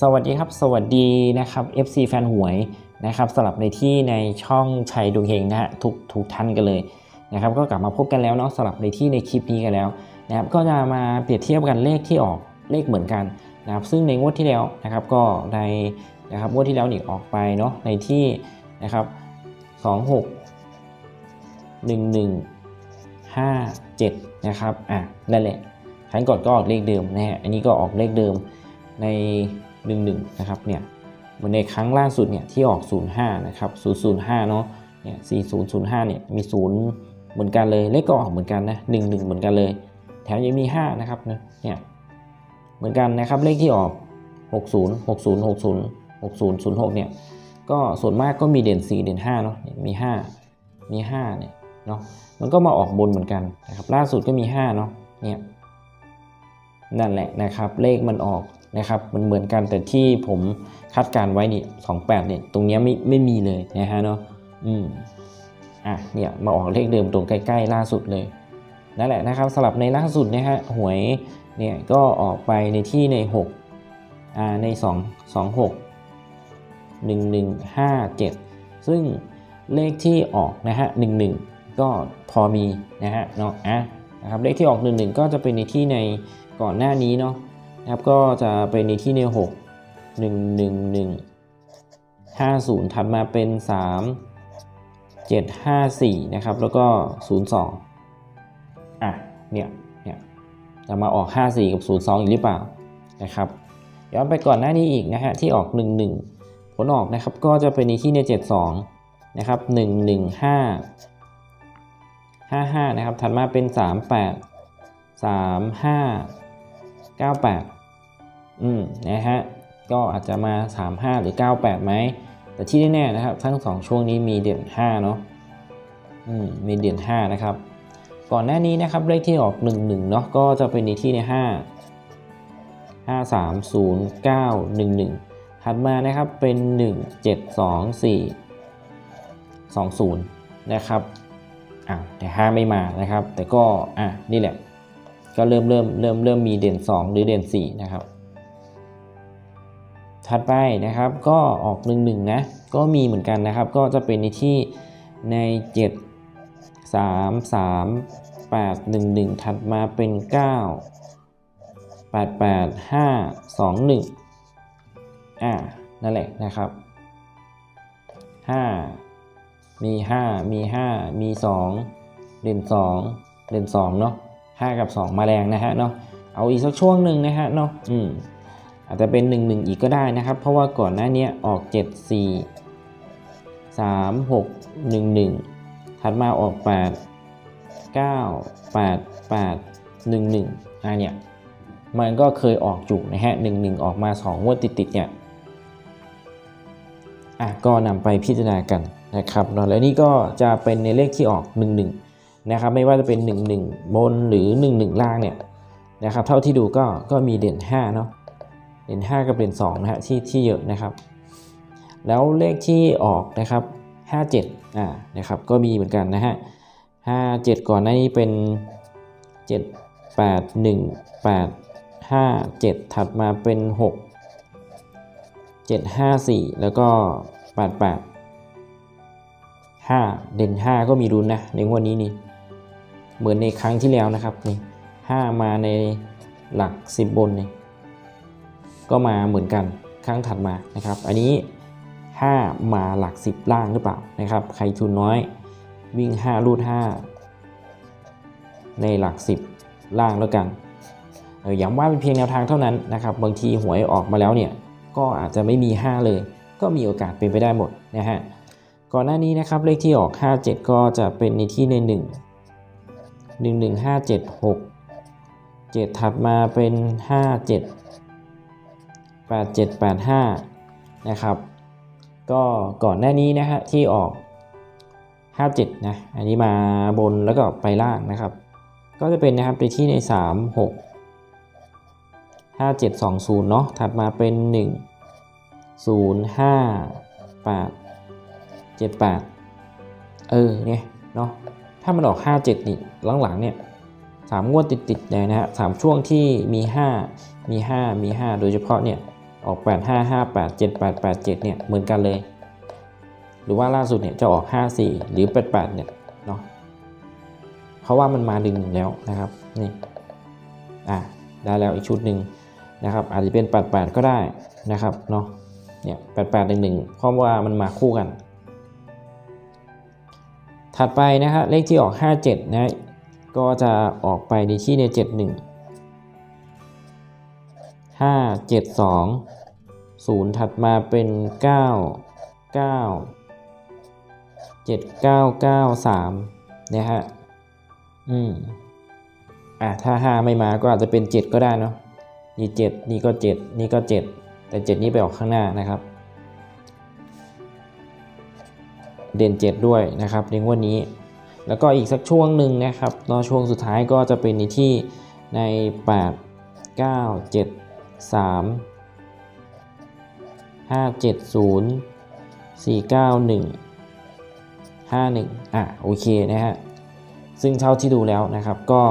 สวัสดีครับ สวัสดีนะครับ FC แฟนหวยนะครับสำหรับในที่ในช่องชัยดวงเฮงนะฮะทุกทุกท่านกันเลยนะครับ ก็กลับมาพบกันแล้วเนาะสำหรับในที่ในคลิปนี้กันแล้วนะครับก็จะมาเปรียบเทียบกันเลขที่ออกเลขเหมือนกันนะครับ ซึ่งในงวดที่แล้วนะครับก็ในนะครับงวดที่แล้วนี่ออกไปเนาะในที่นะครับ26 11 57นะครับอะนั่นแหละครั้งก่อนก็ออกเลขเดิมนะฮะอันนี้ก็ออกเลขเดิม ใน1 1นะครับเนี่ยเหมือนในครั้งล่าสุดเนี่ยที่ออก 05นะครับ005 เนาะเนี่ย4005เนี่ยมี 0 เหมือนกันเลยเลขก็ออกเหมือนกันนะ11 เหมือนกันเลย แถมยังมี 5 นะครับเนี่ยเหมือนกันนะครับเลขที่ออก 60 60 60 60 06เนี่ยก็ส่วนมากก็มีเด่น 4 เด่น5เนาะมี 5 มี5เนี่ยเนาะมันก็มาออกบนเหมือนกันนะครับล่าสุดก็มี5เนาะเนี่ยนั่นแหละนะครับเลขมันออก นะครับมันเหมือนกันแต่ที่ผมคาดการไว้นี่28เนี่ยตรงนี้ไม่ไม่มีเลยนะฮะเนาะอืมอะเนี่ยมาออกเลขเดิมตรงใกล้ๆล่าสุดเลยนั่นแหละนะครับสลับในล่าสุดนะฮะหวยเนี่ยก็ออกไปในที่ใน6อ่าใน2 2 6 1 1 5 7 ซึ่งเลขที่ออกนะฮะ1 1 ก็พอมีนะฮะเนาะอะนะครับเลขที่ออก 1 1 ก็จะเป็นในที่ในก่อนหน้านี้เนาะ นะครับก็จะเป็นในที่ใน6 1 1 1 5 0 ถัดมาเป็น 3 7 5 4 นะครับ แล้วก็ 0 2 อะ เนี่ยเนี่ยจะมาออก 5 4 กับ 0 2 อีกหรือเปล่านะครับย้อนไปก่อนหน้านี้อีกนะฮะที่ออก 1 1 ผลออกนะครับก็จะเป็นในที่ใน 72 นะครับ 1 1 5 55 นะครับ ถัดมาเป็น 38 35 98 อืมนะฮะก็อาจจะมา 35 หรือ 98ไหมแต่ที่แน่ๆนะครับ ทั้งสองช่วงนี้มีเด่น5เนาะอืมมีเด่น5นะครับ ก่อนหน้านี้นะครับเลขที่ออก 1 1เนาะก็จะเป็นในที่ใน 5 5 3 0 9 1 1 ถัดมานะครับเป็น 1 7 2 4 2 0 นะครับอะแต่ 5 ไม่มานะครับ แต่ก็อะนี่แหละ ก็เริ่มเริ่มเริ่มเริ่มมีเด่น 2 หรือเด่น 4 นะครับ ถัดไปนะครับก็ออก1 1นะก็มีเหมือนกันนะครับ ก็จะเป็นในที่ใน 7 3 3 8 1 1 ถัดมาเป็น 9 8 8 5 2 1อ่านั่นแหละนะครับ 5 มี 5 มี 5 มี 2 เด่น 2 เด่น2เนาะ5กับ 2 มาแรงนะฮะเนาะเอาอีกสักช่วงหนึ่งนะฮะเนาะอืม อาจจะเป็น 1 1 อีกก็ได้นะครับ เพราะว่าก่อนหน้านี้ออก 7 4 3 6 1 1 ถัดมาออก 8 9 8 8 1 1อ่าเนี่ยมันก็เคยออกอยู่นะฮะ1 1 ออกมา 2 งวดติดๆเนี่ยอะก็นำไปพิจารณากันนะครับเนาะและนี่ก็จะเป็นในเลขที่ออก 1 1 นะครับ ไม่ว่าจะเป็น 1 1 บนหรือ 1 1 ล่างเนี่ยนะครับ เท่าที่ดูก็ก็มีเด่น 5 เนาะ เด่น5กับเด่น2นะฮะที่ที่เยอะนะครับ แล้วเลขที่ออกนะครับ 57อ่านะครับก็มีเหมือนกันนะฮะ57 ก่อนหน้านี้เป็น 7 8 1 8 5 7 ถัดมาเป็น 6 7 5 4 แล้วก็ 8 8 5 เด่น 5 ก็มีรุนนะในงวดนี้นี่เหมือนในครั้งที่แล้วนะครับนี่5มาในหลัก 10 บนนี่ ก็มาเหมือนกันครั้งถัดมานะครับ อันนี้ 5 มาหลัก 10 ล่างหรือเปล่านะครับ ใครทุนน้อยวิ่ง 5 รูด 5 ในหลัก 10 ล่างแล้วกันออย้ำว่าเป็นเพียงแนวทางเท่านั้นนะครับ บางทีหวยออกมาแล้วเนี่ย ก็อาจจะไม่มี 5 เลย ก็มีโอกาสเป็นไปได้หมดนะฮะ ก่อนหน้านี้นะครับเลขที่ออก 57 ก็จะเป็นในที่ใน 1 1 1 5 7 6 7 ถัดมาเป็น 5 7 8 7 8 5 นะครับ ก็ก่อนหน้านี้นะฮะที่ออก 57 นะ อันนี้มาบนแล้วก็ไปล่างนะครับ ก็จะเป็นนะครับไปที่ใน 3 6 5 7 2 0 เนาะถัดมาเป็น 1 0 5 8 7 8 เออเนี่ยเนาะถ้ามันออก 57 นี่หลังๆเนี่ยสามงวดติดๆเลยนะฮะสามช่วงที่มี 5 มี 5 มี 5 โดยเฉพาะเนี่ย ออก 8 5 5 8 7 8 8 7 เนี่ยเหมือนกันเลย หรือว่าล่าสุดเนี่ยจะออก 5 4 หรือ 8 8 เนี่ยเนาะเพราะว่ามันมาดึงแล้วนะครับนี่อะได้แล้วอีกชุดหนึ่งนะครับ อาจจะเป็น 8 8 ก็ได้นะครับเนาะเนี่ย8 8 1 1เพราะว่ามันมาคู่กัน ถัดไปนะฮะเลขที่ออก 57 นะก็จะออกไปในที่ใน 71 5 7 2 0ถัดมาเป็น9 9 7 9 9 3นะฮะ อืม อะ ถ้า5ไม่มาก็อาจจะเป็น7ก็ได้เนาะนี่7นี่ก็7นี่ก็7แต่7นี้ไปออกข้างหน้านะครับ เด่น7ด้วยนะครับในงวดนี้ แล้วก็อีกสักช่วงหนึ่งนะครับเนอะช่วงสุดท้ายก็จะเป็นในที่ใน8 9 7 3 5 7 0 4 9 1 5 1อะโอเคนะฮะซึ่งเท่าที่ดูแล้วนะครับก็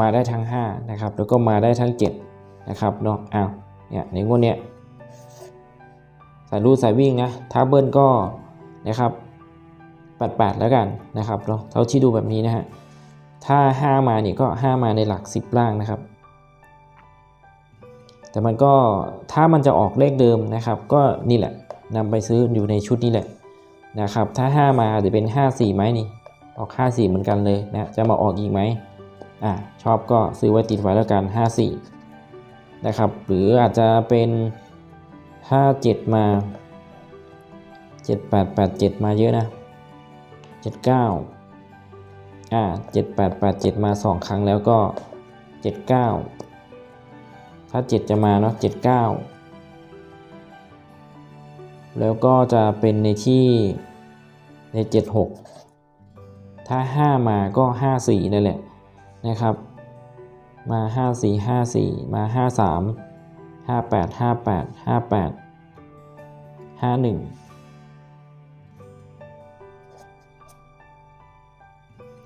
มาได้ทั้ง5นะครับแล้วก็มาได้ทั้ง7นะครับเนาะอ้าวเนี่ยในงวดเนี้ยสายรูดสายวิ่งนะถ้าเบิลก็นะครับ88แล้วกันนะครับเนาะเท่าที่ดูแบบนี้นะฮะถ้า 5 มาเนี่ยก็ 5 มาในหลัก 10 ล่างนะครับ แต่มันก็ถ้ามันจะออกเลขเดิมนะครับ ก็นี่แหละนำไปซื้ออยู่ในชุดนี้แหละนะครับ ถ้า 5 มาจะเป็น 5 4ไหมนี่ ออก 5 4 เหมือนกันเลยนะ จะมาออกอีกไหมอ่าชอบก็ซื้อไว้ติดไว้แล้วกัน 5 4 นะครับ หรืออาจจะเป็น 5 7 มา 7 8 8 7 มาเยอะนะเจ็ดเก้าอ่าเจ็ดแปดแปดเจ็ดมาสองครั้งแล้วก็เจ็ดเก้า ถ้าเจ็ดจะมาเนาะเจ็ดเก้าแล้วก็จะเป็นในที่ในเจ็ดหกถ้าห้ามาก็ห้าสี่นั่นแหละนะครับ มาห้าสี่ห้าสี่มาห้าสามห้าแปดห้าแปดห้าแปดห้าหนึ่ง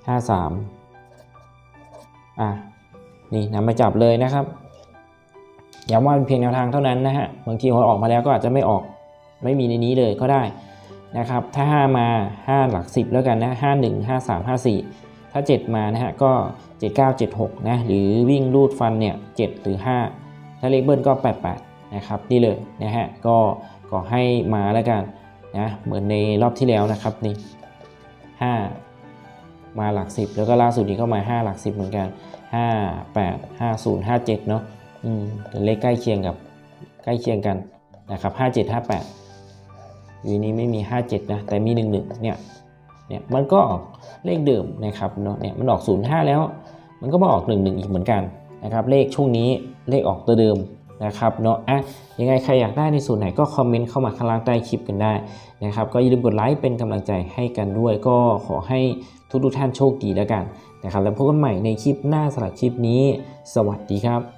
ห้าสามอะ นี่นำมาจับเลยนะครับ ย้ำว่าเป็นเพียงแนวทางเท่านั้นนะฮะบางทีหวยออกมาแล้วก็อาจจะไม่ออกไม่มีในนี้เลยก็ได้นะครับถ้า 5 มา 5 หลัก 10 แล้วกันนะ5 1 5 3 5 4ถ้า 7 มานะฮะก็7 9 7 6นะหรือวิ่งรูดฟันเนี่ย7หรือ5ถ้าเลขเบิ้ลก็88นะครับนี่เลยนะฮะก็ขอให้มาแล้วกันนะเหมือนในรอบที่แล้วนะครับนี่5มาหลัก 10 แล้วก็ล่าสุดนี้ก็มา 5 หลัก 10 เหมือนกัน 5 8 5 0 5 7 เนาะ อืมเป็นเลขใกล้เคียงกับใกล้เคียงกันนะครับ5 7 5 8วีนี้ไม่มี57นะแต่มี11เนี่ยเนี่ยมันก็ออกเลขเดิมนะครับเนาะเนี่ยมันออก05แล้ว มันก็มาออก11อีกเหมือนกันนะครับเลขช่วงนี้เลขออกตัวเดิมนะครับเนาะอะยังไงใครอยากได้ในส่วนไหนก็คอมเมนต์เข้ามาข้างล่างใต้คลิปกันได้นะครับก็อย่าลืมกดไลค์เป็นกำลังใจให้กันด้วย ก็ขอให้ทุกทุกท่านโชคดีแล้วกันนะครับแล้วพบกันใหม่ในคลิปหน้าสำหรับคลิปนี้ สวัสดีครับ